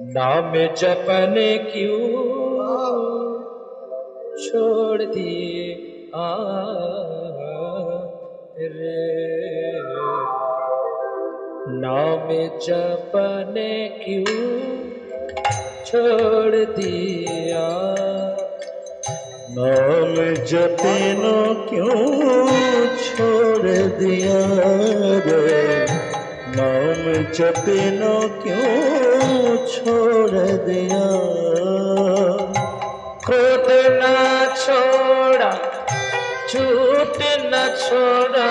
नाम जपने क्यों छोड़ दिए आ रे? नाम जपने क्यों छोड़ दिया? नाम जपनो क्यों छोड़ दिया रे? नाम जपनो क्यों छोड़ दिया खुद न छोड़ा झूठ न छोड़ा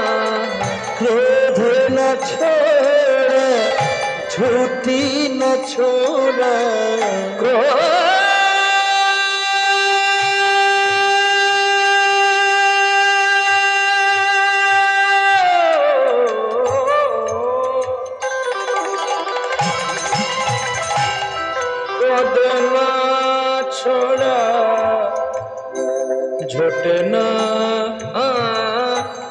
क्रोध न छोड़ा झूठी न छोड़ा कदना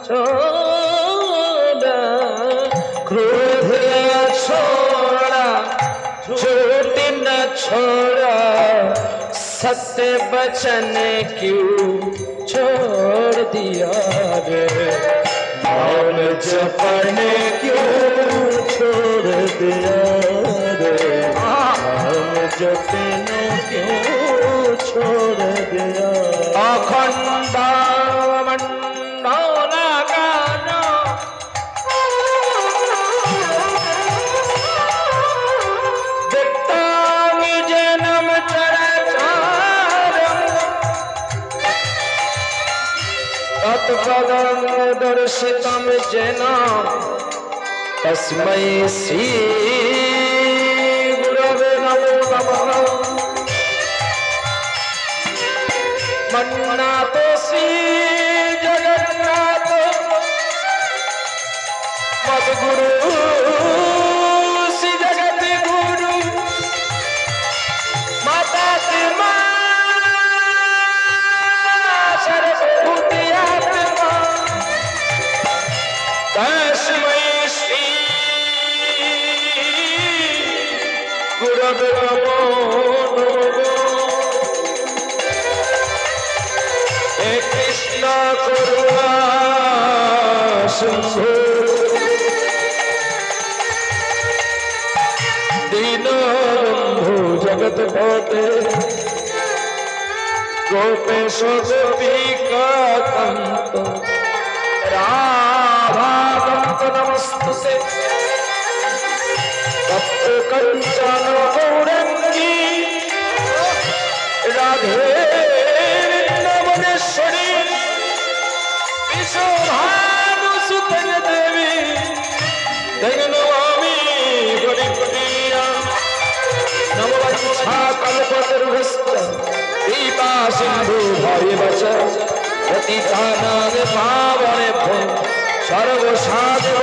छोड़ा क्रोध छोड़ा झूठ न छोड़ा सत्य वचन क्यों छोड़ दिया रे? नाम जपने क्यों छोड़ दिया रे? नाम जपनो क्यों छोड़ तत्पदं दर्शितं जना। तस्मै श्री गुरवे नमो नमः। मन्नाथ श्री जगन्नाथ। मदगुरु কৃষ্ণ করুণা সিন্ধু দীন বন্ধু জগৎ পতে গোপেশ গোপিকান্ত রাধাকান্ত নমস্তুতে কল্পতরুহস্ত দীপা সিন্ধু ভয়বচ পতিতানাং পাবনেভ্যো সর্বসাধু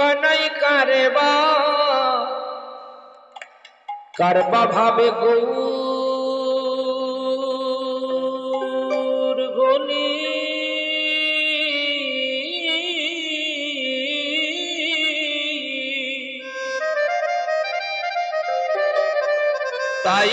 কানাই কারে বা কারবা ভাবে গৌর গনি তাই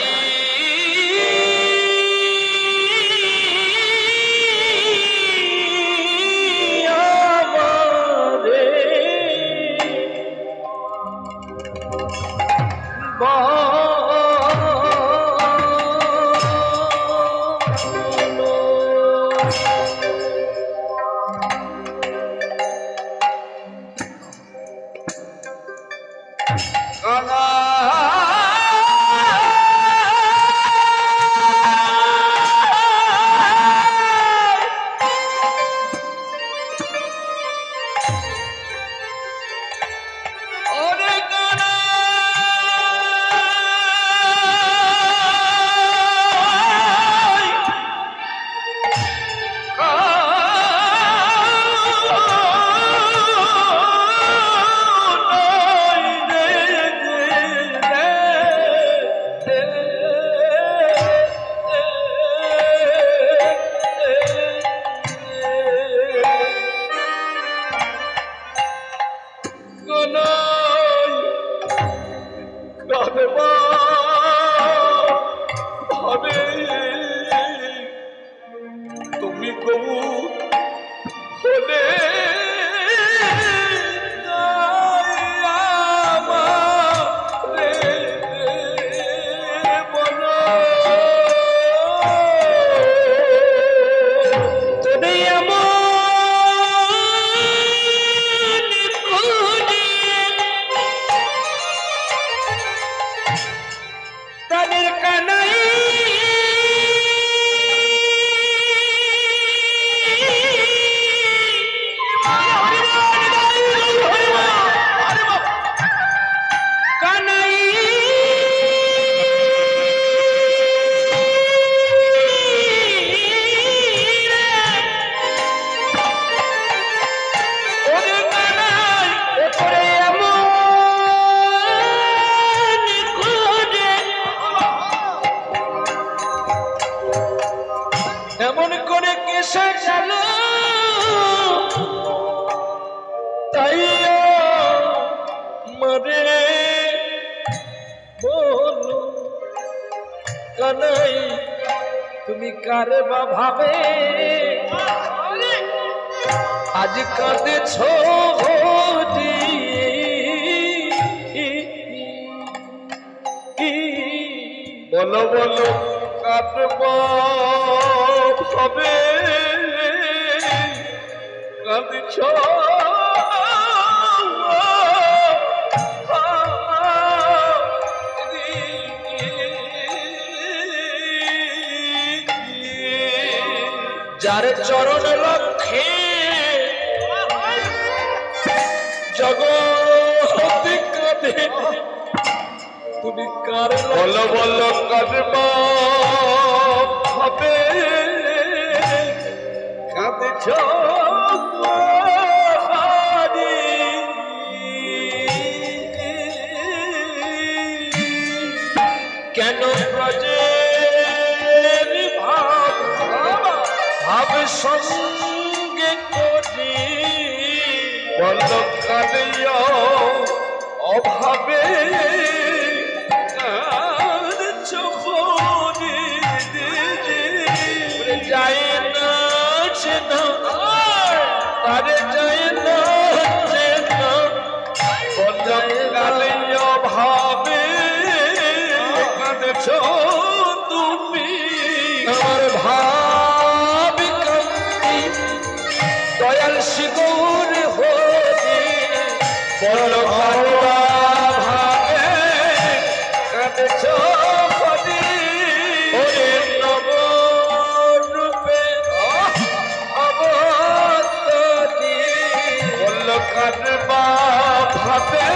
কারে বা। ভাবে আজ কাঁদেছ বলো বলো কাঁদব হবে কাঁদছ? যার চরণ লক্ষ্যে জগ তুমি কার বল বলো অভাবে চোখনে যায় না চেনা তারে যায় না চেনা বন্ধকালে অভাবে কাঁদছ তুমি। আমার ভাই up